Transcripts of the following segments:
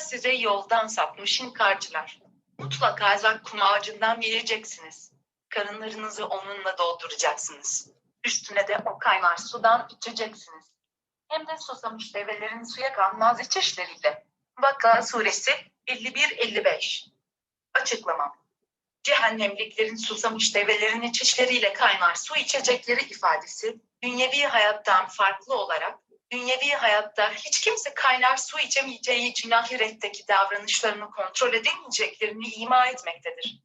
size yoldan sapmış inkarcılar. Mutlaka zakkum ağacından yiyeceksiniz. Karınlarınızı onunla dolduracaksınız. Üstüne de o kaynar sudan içeceksiniz. Hem de susamış develerin suya kalmaz içişleriyle. Vaka suresi 51-55 Açıklamam Cehennemliklerin susamış develerin içişleriyle kaynar su içecekleri ifadesi, dünyevi hayattan farklı olarak, dünyevi hayatta hiç kimse kaynar su içemeyeceği için ahiretteki davranışlarını kontrol edemeyeceklerini ima etmektedir.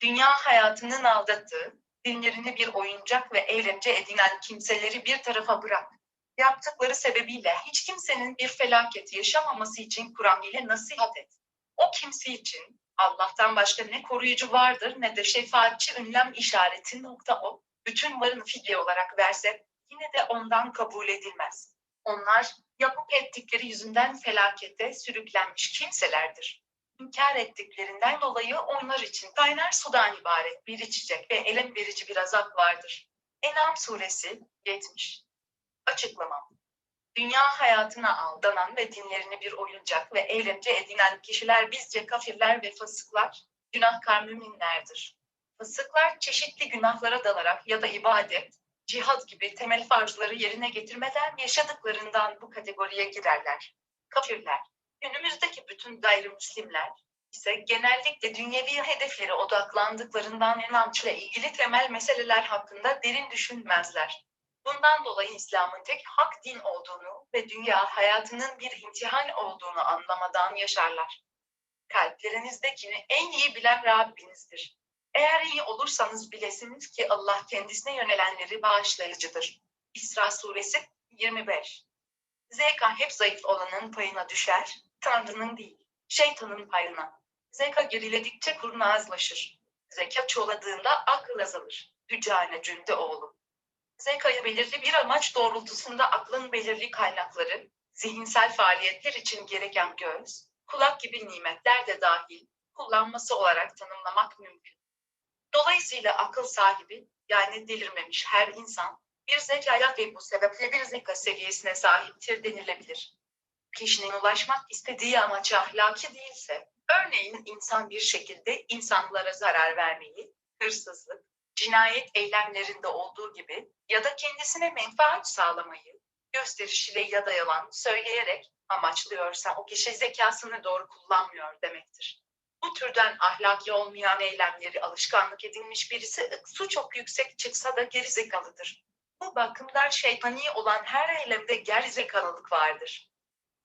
Dünya hayatının aldattığı, dinlerini bir oyuncak ve eğlence edinen kimseleri bir tarafa bırak. Yaptıkları sebebiyle hiç kimsenin bir felaket yaşamaması için Kur'an ile nasihat et. O kimse için Allah'tan başka ne koruyucu vardır ne de şefaatçi ünlem işareti nokta o. Bütün varını fidye olarak verse yine de ondan kabul edilmez. Onlar yapıp ettikleri yüzünden felakete sürüklenmiş kimselerdir. İnkar ettiklerinden dolayı onlar için kaynar sudan ibaret bir içecek ve elem verici bir azap vardır. En'am suresi 70 Açıklamam Dünya hayatına aldanan ve dinlerini bir oyuncak ve eğlence edinen kişiler bizce kafirler ve fasıklar, günahkar müminlerdir. Fasıklar çeşitli günahlara dalarak ya da ibadet, cihad gibi temel farzları yerine getirmeden yaşadıklarından bu kategoriye girerler. Kafirler, günümüzdeki bütün gayrimüslimler ise genellikle dünyevi hedeflere odaklandıklarından inançla ilgili temel meseleler hakkında derin düşünmezler. Bundan dolayı İslam'ın tek hak din olduğunu ve dünya hayatının bir imtihan olduğunu anlamadan yaşarlar. Kalplerinizdekini en iyi bilen Rabbinizdir. Eğer iyi olursanız bilesiniz ki Allah kendisine yönelenleri bağışlayıcıdır. İsra suresi 25 Zeka hep zayıf olanın payına düşer, Tanrı'nın değil, şeytanın payına. Zeka geriledikçe kurnazlaşır. Zeka çoğaladığında akıl azalır. Hüccane cünde oğlum. Zekayı belirli bir amaç doğrultusunda aklın belirli kaynakları, zihinsel faaliyetler için gereken göz, kulak gibi nimetler de dahil, kullanması olarak tanımlamak mümkün. Dolayısıyla akıl sahibi, yani delirmemiş her insan, bir zekaya ve bu sebeple bir zeka seviyesine sahiptir denilebilir. Kişinin ulaşmak istediği amaç ahlaki değilse, örneğin insan bir şekilde insanlara zarar vermeyi, hırsızlık, cinayet eylemlerinde olduğu gibi ya da kendisine menfaat sağlamayı gösteriş ile ya da yalan söyleyerek amaçlıyorsa o kişi zekasını doğru kullanmıyor demektir. Bu türden ahlaki olmayan eylemleri alışkanlık edinmiş birisi su çok yüksek çıksa da gerizekalıdır. Bu bakımdan şeytani olan her eylemde gerizekalılık vardır.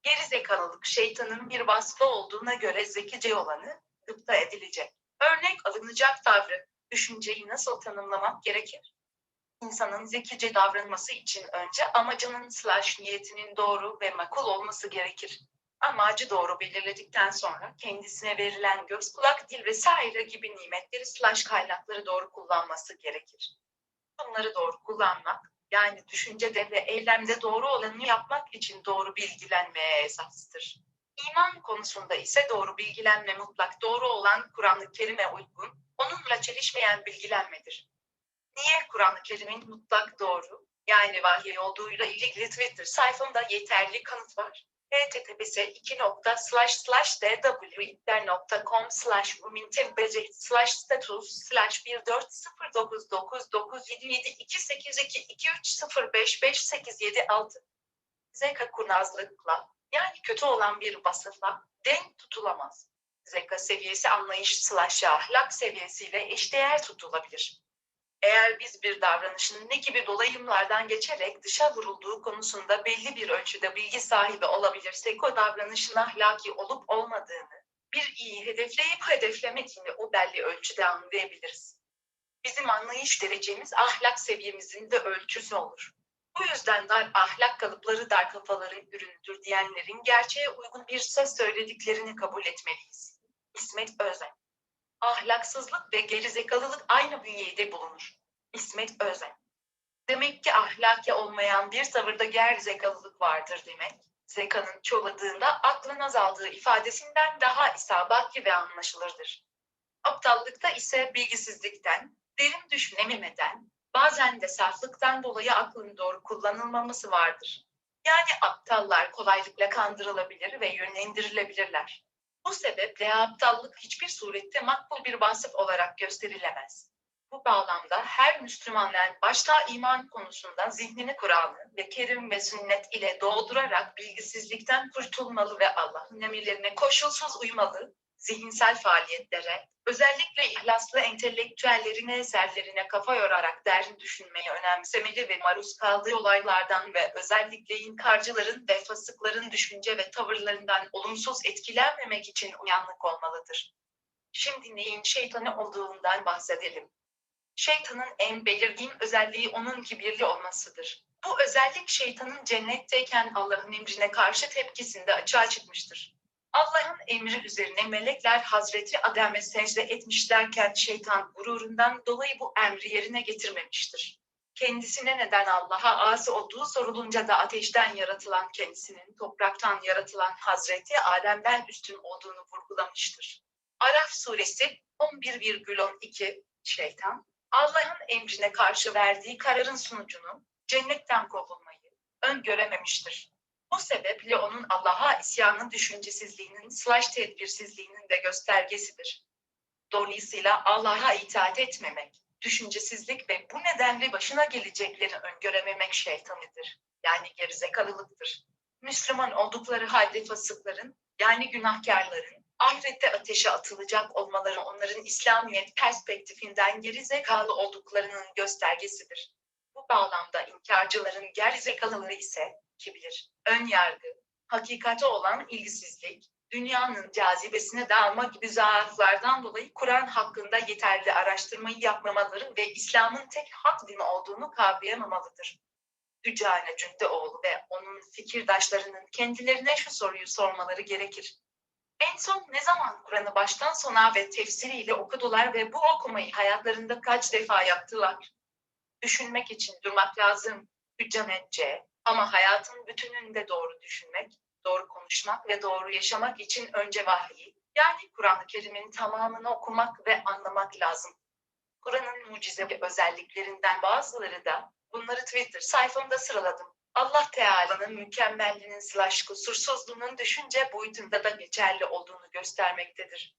Gerizekalılık şeytanın bir vasfı olduğuna göre zekice olanı gıpta edilecek. Örnek alınacak tavrı, düşünceyi nasıl tanımlamak gerekir? İnsanın zekice davranması için önce amacının slash niyetinin doğru ve makul olması gerekir. Amacı doğru belirledikten sonra kendisine verilen göz, kulak, dil vesaire gibi nimetleri slash kaynakları doğru kullanması gerekir. Bunları doğru kullanmak, yani düşüncede ve eylemde doğru olanı yapmak için doğru bilgilenmeye esastır. İman konusunda ise doğru bilgilenme mutlak doğru olan Kur'an-ı Kerim'e uygun, onunla çelişmeyen bilgilenmedir. Niye Kur'an-ı Kerim'in mutlak doğru, yani vahiy olduğuyla ilgili Twitter sayfamda yeterli kanıt var. Https 2 slash slash dwipler.com slash umintebece slash status slash 14999772282055587 Zeka kurnazlıkla yani kötü olan bir vasıfla denk tutulamaz. Zeka seviyesi anlayış slash ahlak seviyesiyle eşdeğer tutulabilir. Eğer biz bir davranışın ne gibi dolayımlardan geçerek dışa vurulduğu konusunda belli bir ölçüde bilgi sahibi olabilirsek o davranışın ahlaki olup olmadığını, bir iyi hedefleyip hedeflemediğini o belli ölçüde anlayabiliriz. Bizim anlayış derecemiz ahlak seviyemizin de ölçüsü olur. Bu yüzden dar ahlak kalıpları dar kafaların ürünüdür diyenlerin gerçeğe uygun bir söz söylediklerini kabul etmeliyiz. İsmet Özen Ahlaksızlık ve gerizekalılık aynı bünyede bulunur. İsmet Özen Demek ki ahlaki olmayan bir tavırda gerizekalılık vardır demek. Zekanın çoğaladığında aklın azaldığı ifadesinden daha isabatli ve anlaşılırdır. Aptallıkta ise bilgisizlikten, derin düşünememeden, bazen de saflıktan dolayı aklın doğru kullanılmaması vardır. Yani aptallar kolaylıkla kandırılabilir ve yönlendirilebilirler. Bu sebeple aptallık hiçbir surette makbul bir vasıf olarak gösterilemez. Bu bağlamda her Müslümanın başta iman konusunda zihnini Kur'an'ı ve Kerim ve sünnet ile doldurarak bilgisizlikten kurtulmalı ve Allah'ın emirlerine koşulsuz uymalı, zihinsel faaliyetlere, özellikle ihlaslı entelektüellerin eserlerine kafa yorarak derin düşünmeyi önemsemeli ve maruz kaldığı olaylardan ve özellikle inkarcıların ve fasıkların düşünce ve tavırlarından olumsuz etkilenmemek için uyanık olmalıdır. Şimdi neyin şeytanı olduğundan bahsedelim. Şeytanın en belirgin özelliği onun kibirli olmasıdır. Bu özellik şeytanın cennetteyken Allah'ın emrine karşı tepkisinde açığa çıkmıştır. Allah'ın emri üzerine melekler Hazreti Adem'e secde etmişlerken şeytan gururundan dolayı bu emri yerine getirmemiştir. Kendisine neden Allah'a asi olduğu sorulunca da ateşten yaratılan kendisinin topraktan yaratılan Hazreti Adem'den üstün olduğunu vurgulamıştır. Araf suresi 11,12 Şeytan, Allah'ın emrine karşı verdiği kararın sonucunu, cennetten kovulmayı, öngörememiştir. Bu sebeple onun Allah'a isyanın düşüncesizliğinin slash tedbirsizliğinin de göstergesidir. Dolayısıyla Allah'a itaat etmemek, düşüncesizlik ve bu nedenle başına gelecekleri öngörememek şeytanidir. Yani gerizekalılıktır. Müslüman oldukları halde fasıkların, yani günahkarların, ahirette ateşe atılacak olmaları onların İslamiyet perspektifinden geri zekalı olduklarının göstergesidir. Bu bağlamda inkarcıların gerizekalılığı ise kibir, ön yargı, hakikate olan ilgisizlik, dünyanın cazibesine dalma gibi zaaflardan dolayı Kur'an hakkında yeterli araştırmayı yapmamaları ve İslam'ın tek hak dini olduğunu kavrayamamalıdır. Dücane Cündeoğlu ve onun fikirdaşlarının kendilerine şu soruyu sormaları gerekir. En son ne zaman Kur'an'ı baştan sona ve tefsiriyle okudular ve bu okumayı hayatlarında kaç defa yaptılar? Düşünmek için durmak lazım. Hüccamet C. Ama hayatın bütününde doğru düşünmek, doğru konuşmak ve doğru yaşamak için önce vahyi, yani Kur'an-ı Kerim'in tamamını okumak ve anlamak lazım. Kur'an'ın mucize özelliklerinden bazıları da bunları Twitter sayfamda sıraladım. Allah Teala'nın mükemmelliğinin slash kusursuzluğunun düşünce boyutunda da geçerli olduğunu göstermektedir.